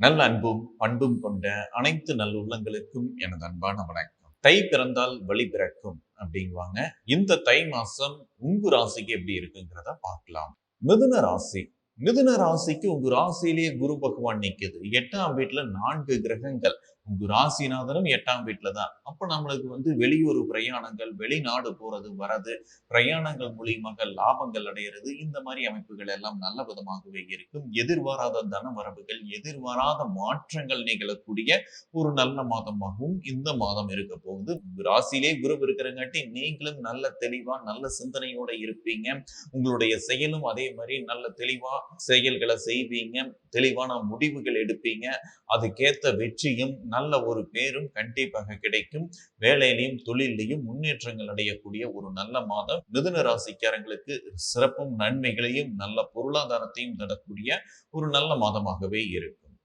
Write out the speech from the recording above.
நல்ல அன்பும் பண்பும் கொண்ட அனைத்து நல்லுள்ளங்களுக்கும் எனது அன்பான வணக்கம். தை பிறந்தால் வழி பிறக்கும் அப்படிங்குவாங்க. இந்த தை மாசம் உங்கு ராசிக்கு எப்படி இருக்குங்கிறத பார்க்கலாம். மிதுன ராசி. மிதுன ராசிக்கு உங்க ராசியிலேயே குரு பகவான் நிற்குது எட்டாம் வீட்டுல நான்கு கிரகங்கள். உங்க ராசிநாதனும் எட்டாம் வீட்டுல தான். அப்ப நம்மளுக்கு வந்து வெளியூர் பிரயாணங்கள் வெளிநாடு போறது வரது பிரயாணங்கள் மூலியமாக லாபங்கள் அடையிறது இந்த மாதிரி அமைப்புகள் எல்லாம் நல்ல விதமாகவே இருக்கும். எதிர்பாராத தன வரவுகள் எதிர்பாராத மாற்றங்கள் நிகழக்கூடிய ஒரு நல்ல மாதமாகவும் இந்த மாதம் இருக்க போகுது. ராசியிலே குரு இருக்கிறங்காட்டி நீங்களும் நல்ல தெளிவா நல்ல சிந்தனையோட இருப்பீங்க. உங்களுடைய செயலும் அதே மாதிரி நல்ல தெளிவா செயல்களை செய்வீங்க. தெளிவான முடிவுகள் எடுப்பீங்க. அதுக்கேத்த வெற்றியும் நல்ல ஒரு பேரும் கண்டிப்பாக கிடைக்கும். வேலையிலையும் தொழிலையும் முன்னேற்றங்கள் அடையக்கூடிய ஒரு நல்ல மாதம். மிதுன ராசிக்காரங்களுக்கு சிறப்பும் நன்மைகளையும் நல்ல பொருளாதாரத்தையும் தரக்கூடிய ஒரு நல்ல மாதமாகவே இருக்கும்.